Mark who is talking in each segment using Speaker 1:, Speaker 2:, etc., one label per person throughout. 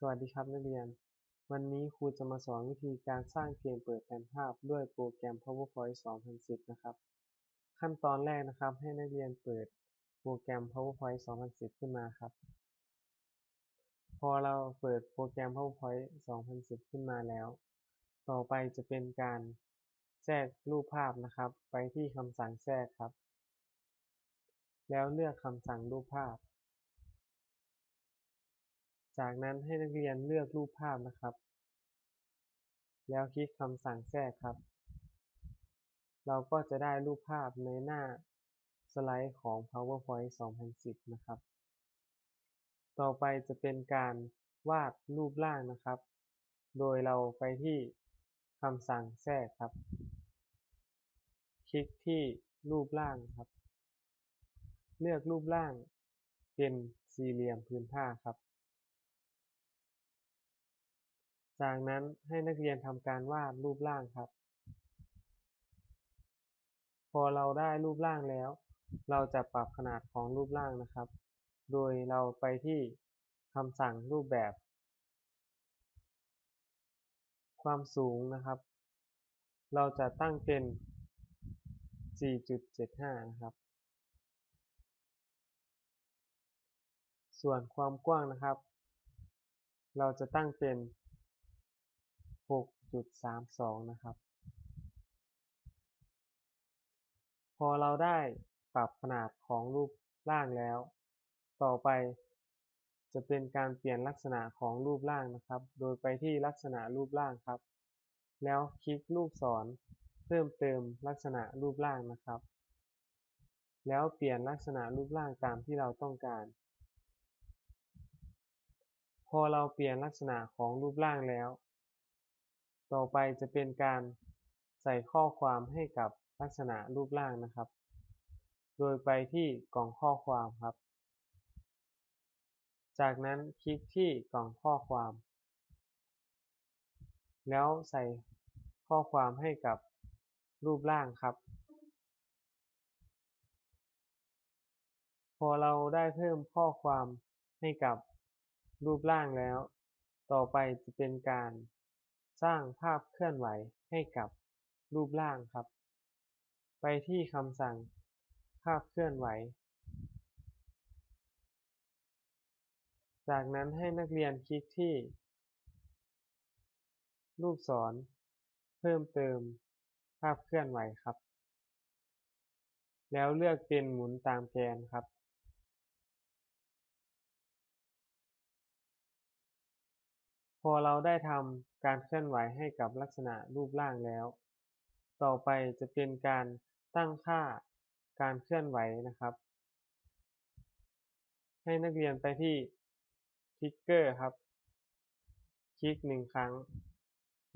Speaker 1: สวัสดีครับนักเรียน วันนี้ครูจะมาสอนวิธีการสร้างเกมเปิดแผนภาพด้วยโปรแกรม PowerPoint 2010 นะครับ ขั้นตอนแรกนะครับ ให้นักเรียนเปิดโปรแกรม PowerPoint 2010 ขึ้นมาครับ พอเราเปิดโปรแกรม PowerPoint 2010 ขึ้นมาแล้ว ต่อไปจะเป็นการแทรกรูปภาพนะครับ ไปที่คำสั่งแทรกครับ แล้วเลือกคำสั่งรูปภาพ จากนั้นให้นักเรียนเลือกรูปภาพนะครับ แล้วคลิกคำสั่งแทรกครับ เราก็จะได้รูปภาพในหน้าสไลด์ของ PowerPoint 2010 นะครับ ต่อไปจะเป็นการวาดรูปร่างนะครับ โดยเราไปที่คำสั่งแทรกครับ คลิกที่รูปร่างครับ เลือกรูปร่างเป็นสี่เหลี่ยมพื้นผ้าครับ จากนั้นให้นักเรียนทำการวาดรูปร่างครับ พอเราได้รูปร่างแล้ว เราจะปรับขนาดของรูปร่างนะครับ โดยเราไปที่คำสั่งรูปแบบ ความสูงนะครับ เราจะตั้งเป็น 4.75 นะครับ ส่วนความกว้างนะครับ เราจะตั้งเป็น 6.32นะครับ พอเราได้ปรับขนาดของรูปร่างแล้ว ต่อไปจะเป็นการเปลี่ยนลักษณะของรูปร่างนะครับ โดยไปที่ลักษณะรูปร่างครับ แล้วคลิกลูกศรเพิ่มเติมลักษณะรูปร่างนะครับ แล้วเปลี่ยนลักษณะรูปร่างตามที่เราต้องการ พอเราเปลี่ยนลักษณะของรูปร่างแล้ว ต่อไปจะเป็นการใส่ข้อความให้กับลักษณะรูปร่างนะครับ โดยไปที่กล่องข้อความครับ จากนั้นคลิกที่กล่องข้อความ แล้วใส่ข้อความให้กับรูปร่างครับ พอเราได้เพิ่มข้อความให้กับรูปร่างแล้ว ต่อไปจะเป็นการ สร้างภาพเคลื่อนไหวให้กับรูปร่างครับ ไปที่คำสั่งภาพเคลื่อนไหว จากนั้นให้นักเรียนคลิกที่ลูกศรเพิ่มเติมภาพเคลื่อนไหวครับ แล้วเลือกเป็นหมุนตามแกนครับ พอเราได้ทำการเคลื่อนไหวให้กับลักษณะรูปร่างแล้ว ต่อไปจะเป็นการตั้งค่าการเคลื่อนไหวนะครับ ให้นักเรียนไปที่ทิกเกอร์ครับ คลิกหนึ่งครั้ง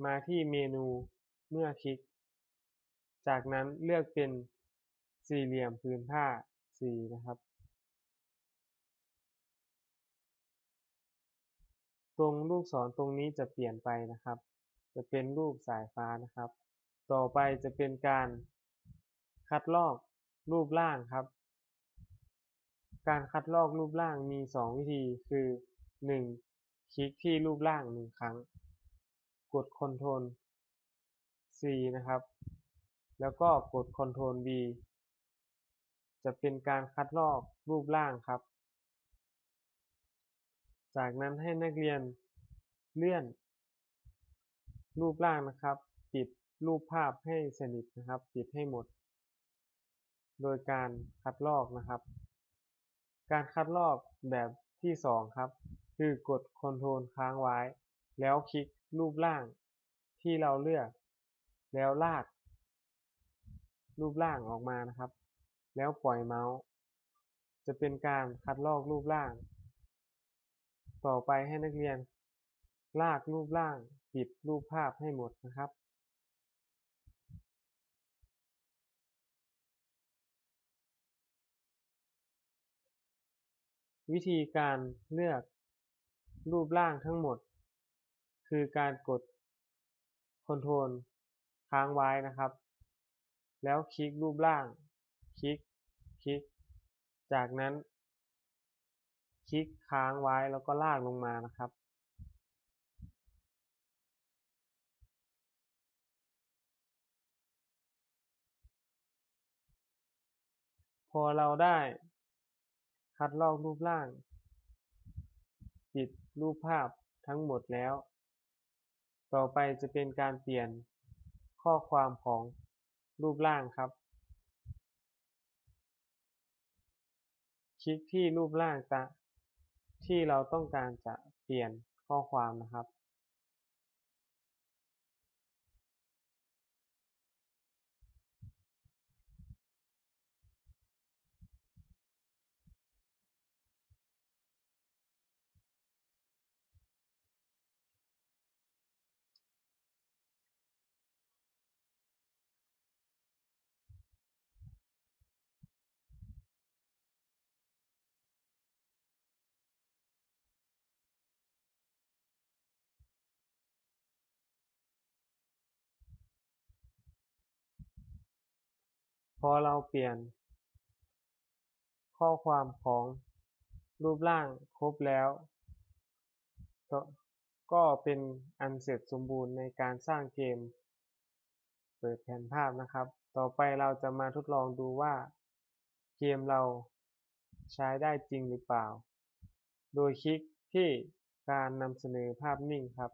Speaker 1: มาที่เมนูเมื่อคลิก จากนั้นเลือกเป็นสี่เหลี่ยมพื้นผ้าสีนะครับ ตรงลูกศรตรงนี้จะเปลี่ยนไปนะครับ จะเป็นรูปสายฟ้านะครับ ต่อไปจะเป็นการคัดลอกรูปร่างครับ การคัดลอกรูปร่างมี 2 วิธีคือ 1. คลิกที่รูปร่าง 1 ครั้ง กด Ctrl C นะครับ แล้วก็กด Ctrl V จะเป็นการคัดลอกรูปร่างครับ จากนั้นให้นักเรียนเลื่อนรูปร่างนะครับ ปิดรูปภาพให้สนิทนะครับ ปิดให้หมด โดยการคัดลอกนะครับ การคัดลอกแบบที่ 2 ครับ คือกด Ctrl ค้างไว้ แล้วคลิกรูปร่างที่เราเลือก แล้วลาก รูปร่างออกมานะครับ แล้วปล่อยเมาส์ จะเป็นการคัดลอกรูปร่าง ต่อไปให้นักเรียน ลากรูปร่างปิดรูปภาพให้หมดนะครับ วิธีการเลือกรูปร่างทั้งหมด คือการกด Ctrl ค้างไว้นะครับ แล้วคลิกรูปร่าง คลิก คลิก จากนั้น คลิกค้างไว้แล้วก็ลากลงมานะครับพอเราได้คัดลอกรูปร่าง ปิดรูปภาพทั้งหมดแล้ว ต่อไปจะเป็นการเปลี่ยนข้อความของรูปร่างครับ คลิกที่รูปร่างตะ ที่เราต้องการจะเปลี่ยนข้อความนะครับ พอเราเปลี่ยน ข้อความของรูปร่างครบแล้วก็ก็เป็นอันเสร็จสมบูรณ์ในการสร้างเกม เปิดแผนภาพนะครับ ต่อไปเราจะมาทดลองดูว่าเกมเราใช้ได้จริงหรือเปล่า โดยคลิกที่การนำเสนอภาพนิ่งครับ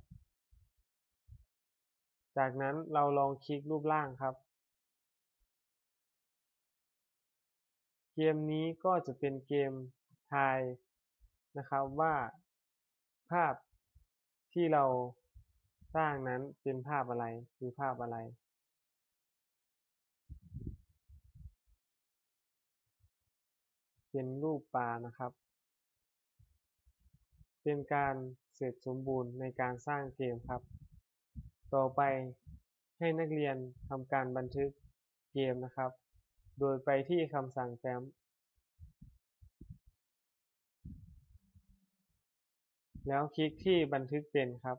Speaker 1: จากนั้นเราลองคลิกรูปร่างครับ เกมนี้ก็จะเป็นเกมทายนะครับว่าภาพที่เราสร้างนั้นเป็นภาพอะไรคือภาพอะไร เป็นรูปปลานะครับ เป็นการเสร็จสมบูรณ์ในการสร้างเกมครับ ต่อไปให้นักเรียนทำการบันทึกเกมนะครับ โดยไปที่คำสั่งแฟ้ม แล้วคลิกที่บันทึกเป็นครับ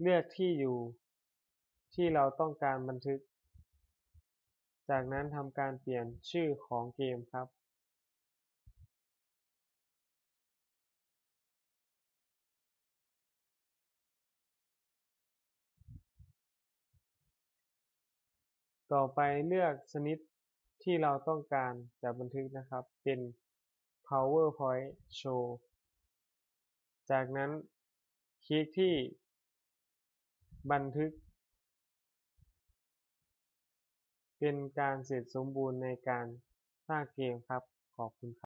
Speaker 1: เลือกที่อยู่ที่เราต้องการบันทึก จากนั้นทำการเปลี่ยนชื่อของเกมครับ ต่อไปเลือกชนิดที่เราต้องการจะบันทึกนะครับ เป็น PowerPoint Show จากนั้นคลิกที่ บันทึก เป็นการเสร็จสมบูรณ์ในการสร้างเกมครับ ขอบคุณครับ